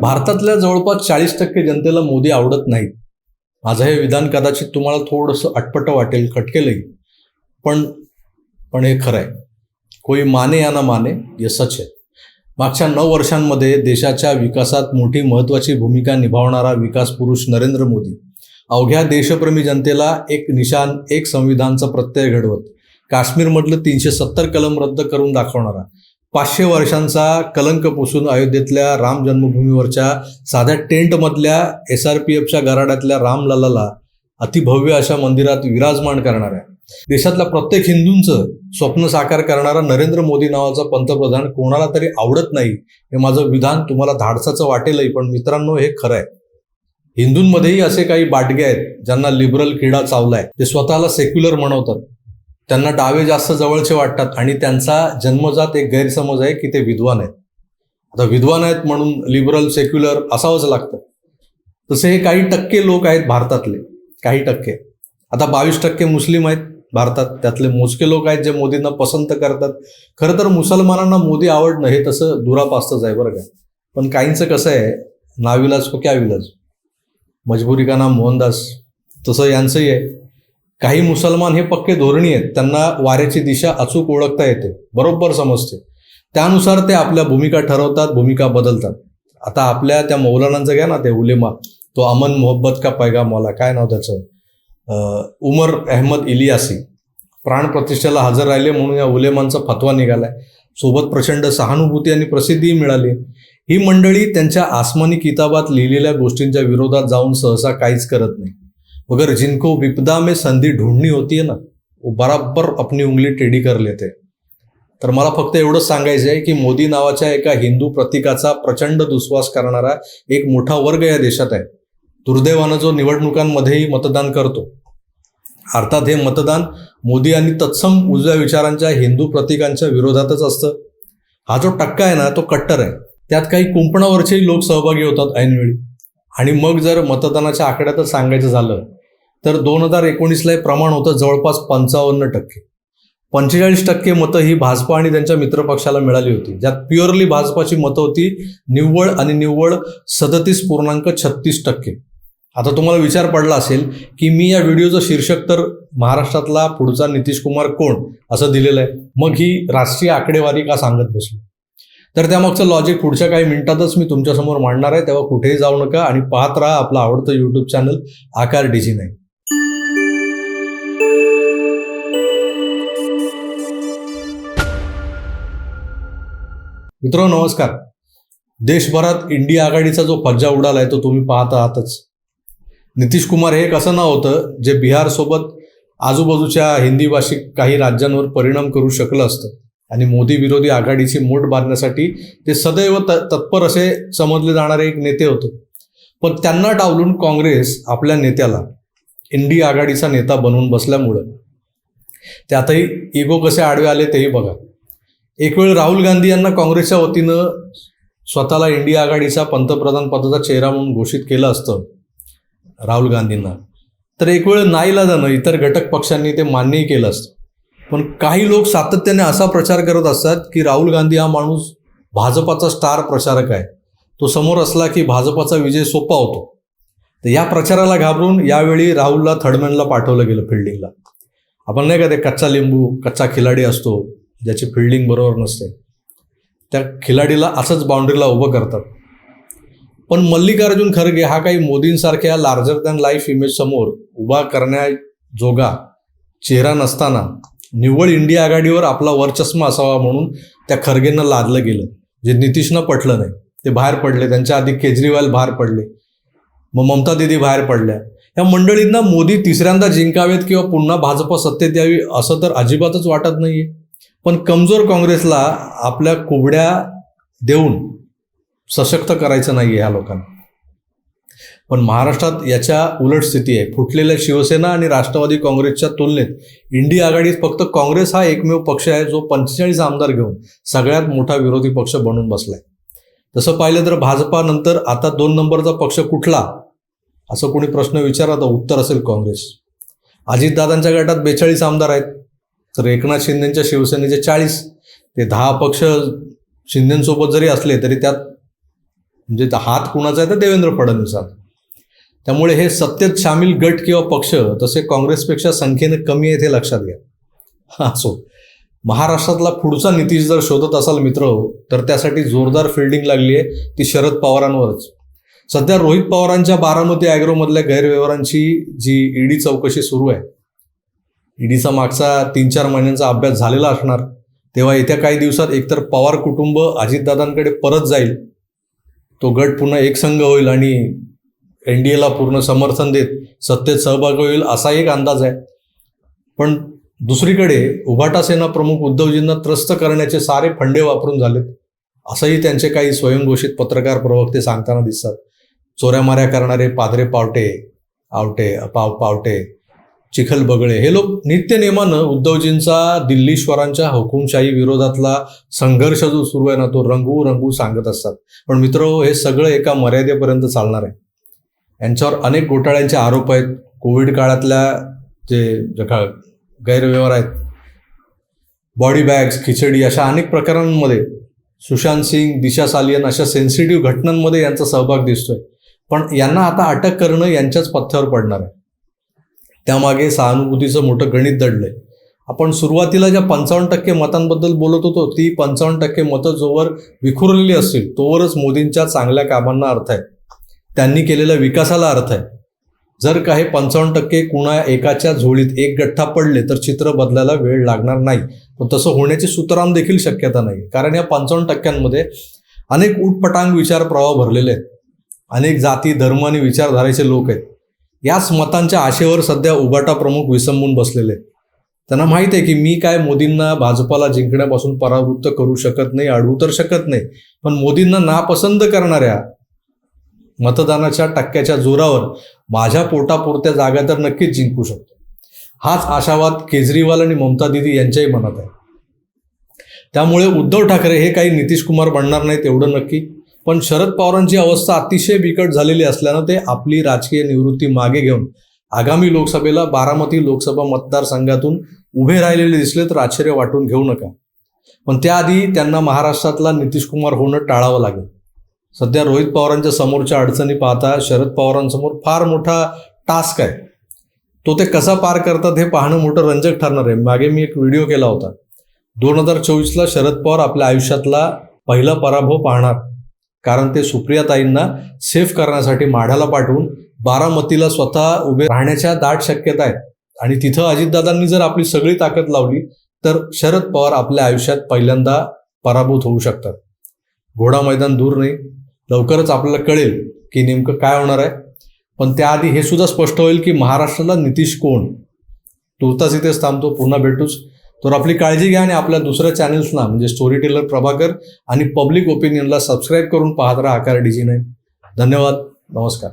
भारतातल्या जवळपास चाळीस टक्के जनतेला मोदी आवडत नाहीत. माझं हे विधान कदाचित तुम्हाला थोडंसं अटपट वाटेल खटकेलही. पण पण हे खरं आहे कोई माने या ना माने हे सच आहे. मागच्या नऊ वर्षांमध्ये देशाच्या विकासात मोठी महत्त्वाची भूमिका निभावणारा विकास पुरुष नरेंद्र मोदी. अवघ्या देशप्रेमी जनतेला एक निशान एक संविधानचा प्रत्यय घडवत. काश्मीरमधलं तीनशे सत्तर कलम रद्द करून दाखवणारा. पाचशे वर्षांचा कलंक पुसून अयोध्येतल्या राम जन्मभूमीवरच्या साध्या टेंटमधल्या एस आर पी एफच्या गराड्यातल्या रामलालाला अतिभव्य अशा मंदिरात विराजमान करणाऱ्या. देशातल्या प्रत्येक हिंदूंचं स्वप्न साकार करणारा नरेंद्र मोदी नावाचा पंतप्रधान कोणाला तरी आवडत नाही हे माझं विधान तुम्हाला धाडसाचं वाटेलही पण मित्रांनो हे खरं आहे. हिंदूंमध्येही असे काही बाटगे आहेत ज्यांना लिबरल किडा चावलाय. ते स्वतःला सेक्युलर म्हणवतात. त्यांना डावे जास्त जवळचे वाटतात आणि त्यांचा जन्मजात एक गैरसमज आहे की ते विद्वान आहेत. आता विद्वान आहेत म्हणून लिबरल सेक्युलर असावंच लागतं. तसे हे काही टक्के लोक आहेत भारतातले काही टक्के. आता बावीस टक्के मुस्लिम आहेत भारतात त्यातले मोजके लोक आहेत जे मोदींना पसंत करतात. खरं तर मुसलमानांना मोदी आवडणं हे तसं दुरापास्तच आहे बरं का. पण काहींचं कसं आहे नाविलाज को क्या विलाज. मजबुरी का नाम मोहनदास तसं यांचंही आहे. काही मुसलमान हे पक्के धोरणी आहेत. त्यांना वाऱ्याची दिशा अचूक ओळखता येते. बरोबर समजते. त्यानुसार ते आपल्या भूमिका ठरवतात भूमिका बदलतात. आता आपल्या त्या मौलानांचं घ्या ना ते उलेमा. तो अमन मोहब्बत का पैगाम वाला काय नाव त्याचं? उमर अहमद इलियासी. प्राणप्रतिष्ठेला हजर राहिले म्हणून या उलेमांचा फतवा निघालाय. सोबत प्रचंड सहानुभूती आणि प्रसिद्धीही मिळाली. ही मंडळी त्यांच्या आसमानी किताबात लिहिलेल्या गोष्टींच्या विरोधात जाऊन सहसा काहीच करत नाही. मगर जिनको विपदा में संधी ढूंढनी होती है ना वो बराबर अपनी उंगली टेढ़ी कर लेते तर मला फक्त एवढंच सांगायचं आहे की मोदी नावाच्या एका हिंदू प्रतीकाचा प्रचंड दुस्वास करणारा एक मोठा वर्ग या देशात आहे. दुर्दैवानं जो निवडणुकांमध्येही मतदान करतो. अर्थात हे मतदान मोदी आणि तत्सम उजव्या विचारांच्या हिंदू प्रतीकांच्या विरोधातच असतं. हा जो टक्का आहे ना तो कट्टर आहे. त्यात काही कुंपणावरचेही लोक सहभागी होतात ऐनवेळी. आणि मग जर मतदानाच्या आकड्यातच सांगायचं झालं तर दोन हजार एकोणीसला हे प्रमाण होतं जवळपास पंचावन्न टक्के. पंचेचाळीस टक्के मतं ही भाजपा आणि त्यांच्या मित्रपक्षाला मिळाली होती. ज्यात प्युअरली भाजपाची मतं होती निव्वळ आणि निव्वळ सदतीस पूर्णांक छत्तीस टक्के. आता तुम्हाला विचार पडला असेल की मी या व्हिडिओचं शीर्षक तर महाराष्ट्रातला पुढचा नितीश कुमार कोण असं दिलेलं आहे. मग ही राष्ट्रीय आकडेवारी का सांगत बसलो? तर त्यामागचं लॉजिक पुढच्या काही मिनिटातच मी तुमच्यासमोर मांडणार आहे. तेव्हा कुठेही जाऊ नका आणि पाहत राहा आपलं आवडतं युट्यूब चॅनल आकार डीजी नाही मित्र नमस्कार. देशभरात इंडिया आघाडीचा जो फज्जा आहे तो तुम्ही पाहत आहातच. नितीश कुमार हे एक असं नाव होतं जे बिहारसोबत आजूबाजूच्या हिंदी भाषिक काही राज्यांवर परिणाम करू शकलं असतं? आणि मोदी विरोधी आघाडीची मोठ बांधण्यासाठी ते सदैव त तत्पर असे समजले जाणारे एक नेते होते. पण त्यांना डावलून काँग्रेस आपल्या नेत्याला इंडिया आघाडीचा नेता बनवून बसल्यामुळं. त्यातही इगो कसे आडवे आले तेही बघा. एक वेळ राहुल गांधी यांना काँग्रेसच्या वतीनं स्वतःला इंडिया आघाडीचा पंतप्रधान पदाचा चेहरा म्हणून घोषित केलं असतं राहुल गांधींना. तर एक वेळ नाईलाजानं इतर घटक पक्षांनी ते मान्यही केलं असतं. पण काही लोक सातत्याने असा प्रचार करत असतात की राहुल गांधी हा माणूस भाजपाचा स्टार प्रचारक आहे. तो समोर असला की भाजपाचा विजय सोपा होतो. तर या प्रचाराला घाबरून यावेळी राहुलला थर्डमॅनला पाठवलं गेलं फिल्डिंगला आपण नाही का ते कच्चा लिंबू कच्चा खिलाडी असतो ज्याची फिल्डिंग बरोबर नसते. त्या खिलाडीला असंच बाउंड्रीला उभं करतात. पण मल्लिकार्जुन खरगे हा काही मोदींसारख्या लार्जर दॅन लाईफ इमेज समोर उभा करण्याजोगा चेहरा नसताना निव्वळ इंडिया आघाडीवर आपला वरचष्मा असावा म्हणून त्या खरगेंना लादलं गेलं. जे नितीशनं पटलं नाही. ते बाहेर पडले. त्यांच्या आधी केजरीवाल बाहेर पडले. मग ममता दिदी बाहेर पडल्या. या मंडळींना मोदी तिसऱ्यांदा जिंकावेत किंवा पुन्हा भाजप सत्तेत यावी असं तर अजिबातच वाटत नाहीये. पण कमजोर काँग्रेसला आपल्या कुबड्या देऊन सशक्त करायचं नाही ह्या लोकांना. पण महाराष्ट्रात याच्या उलट स्थिती आहे. फुटलेल्या शिवसेना आणि राष्ट्रवादी काँग्रेसच्या तुलनेत इंडिया आघाडीत फक्त काँग्रेस हा एकमेव पक्ष आहे जो पंचेचाळीस आमदार घेऊन सगळ्यात मोठा विरोधी पक्ष बनून बसलाय. तसं पाहिलं तर भाजपानंतर आता दोन नंबरचा पक्ष कुठला? असं कोणी प्रश्न विचारा तर उत्तर असेल काँग्रेस. अजितदादांच्या गटात बेचाळीस आमदार आहेत. तर एकनाथ शिंदेच्या शिवसेनेचे चाळीस ते दहा पक्ष शिंदेसोबत जरी असले तरी त्यात म्हणजे हात कुणाचा आहे तर देवेंद्र फडणवीसांचा त्यामुळे हे सत्तेत सामील गट किंवा पक्ष तसे काँग्रेसपेक्षा संख्येने कमी आहेत हे लक्षात घ्या. असो. महाराष्ट्रातला पुढचा नितीश जर शोधत असाल मित्र तर त्यासाठी जोरदार फिल्डिंग लागली आहे ती शरद पवारांवरच. सध्या रोहित पवारांच्या बारामती ॲग्रोमधल्या गैरव्यवहारांची जी ईडी चौकशी सुरू आहे ईडीचा मागचा तीन चार महिन्यांचा अभ्यास झालेला असणार. तेव्हा येत्या काही दिवसात एकतर पवार कुटुंब अजितदादांकडे परत जाईल. तो गट पुन्हा एकसंघ होईल आणि एन डी एला पूर्ण समर्थन देत सत्तेत सहभागी होईल असा एक अंदाज आहे. पण दुसरीकडे उभाटा सेना प्रमुख उद्धवजींना त्रस्त करण्याचे सारे फंडे वापरून झालेत. असंही त्यांचे काही स्वयंघोषित पत्रकार प्रवक्ते सांगताना दिसतात. चोऱ्यामाऱ्या करणारे पादरे पावटे आवटे पाव पावटे चिखल बगळे. हे लोक नित्यनेमानं उद्धवजींचा दिल्लीश्वरांच्या हुकुमशाही विरोधातला संघर्ष जो सुरू आहे ना तो रंगू रंगू सांगत असतात. पण मित्र हे सगळं एका मर्यादेपर्यंत चालणार आहे. यांच्यावर अनेक घोटाळ्यांचे आरोप आहेत. कोविड काळातल्या जे जे का गैरव्यवहार आहेत बॉडी बॅग्स खिचडी अशा अनेक प्रकारांमध्ये सुशांत सिंग दिशा सालियन अशा सेन्सिटिव्ह घटनांमध्ये यांचा सहभाग दिसतोय. पण यांना आता अटक करणं यांच्याच पथ्यावर पडणार आहे. त्यामागे सहानुभूतीचं मोठं गणित दडलंय. आपण सुरुवातीला ज्या पंचावन्न टक्के मतांबद्दल बोलत होतो ती पंचावन्न टक्के मतं जोवर विखुरलेली असतील तोवरच मोदींच्या चांगल्या कामांना अर्थ आहे. त्यांनी केलेल्या विकासाला अर्थ आहे. जर काही पंचावन्न टक्के कुणा एकाच्या झोळीत एक गठ्ठा पडले तर चित्र बदलायला वेळ लागणार नाही. पण तसं होण्याची सुतराम देखील शक्यता नाही. कारण या पंचावन्न टक्क्यांमध्ये अनेक उटपटांग विचार प्रवाह भरलेले आहेत. अनेक जाती धर्म आणि विचारधारेचे लोक आहेत. याच मतांच्या आशेवर सध्या उबाटा प्रमुख विसंबून बसलेले आहेत. त्यांना माहिती आहे की मी काय मोदींना भाजपाला जिंकण्यापासून परावृत्त करू शकत नाही अडवू तर शकत नाही पण मोदींना नापसंत करणाऱ्या मतदानाच्या टक्क्याच्या जोरावर माझ्या पोटापुरत्या जागा तर नक्कीच जिंकू शकतो. हाच आशावाद केजरीवाल आणि ममता दिदी यांच्याही मनात आहे. त्यामुळे उद्धव ठाकरे हे काही नितीश कुमार बनणार नाहीत एवढं नक्की. पण शरद पवारांची अवस्था अतिशय बिकट झालेली असल्यानं ते आपली राजकीय निवृत्ती मागे घेऊन आगामी लोकसभेला बारामती लोकसभा मतदारसंघातून उभे राहिलेले दिसले तर आश्चर्य वाटून घेऊ नका. पण त्याआधी त्यांना महाराष्ट्रातला नितीश कुमार होणं टाळावं लागेल. सध्या रोहित पवारांच्या समोरच्या अडचणी पाहता शरद पवारांसमोर फार मोठा टास्क आहे. तो ते कसा पार करतात हे पाहणं मोठं रंजक ठरणार आहे. मागे मी एक व्हिडिओ केला होता. दोन हजार चोवीसला शरद पवार आपल्या आयुष्यातला पहिला पराभव पाहणार. कारण ते सुप्रियाताईंना सेफ करण्यासाठी माढ्याला पाठवून बारामतीला स्वतः उभे राहण्याच्या दाट शक्यता आहेत. आणि तिथं अजितदादांनी जर आपली सगळी ताकद लावली तर शरद पवार आपल्या आयुष्यात पहिल्यांदा पराभूत होऊ शकतात. घोडा मैदान दूर नाही. लवकरच आपल्याला कळेल की नेमकं काय होणार आहे. पण त्याआधी हे सुद्धा स्पष्ट होईल की महाराष्ट्राला नितीश कोण? तुर्तास इथेच थांबतो. पुन्हा भेटूच. तर आपली काळजी घ्या आणि आपल्या दुसऱ्या चॅनल्सना म्हणजे स्टोरी टेलर प्रभाकर आणि पब्लिक ओपिनियनला सबस्क्राईब करून पाहत राहा आकार डीजी नाईन धन्यवाद. नमस्कार.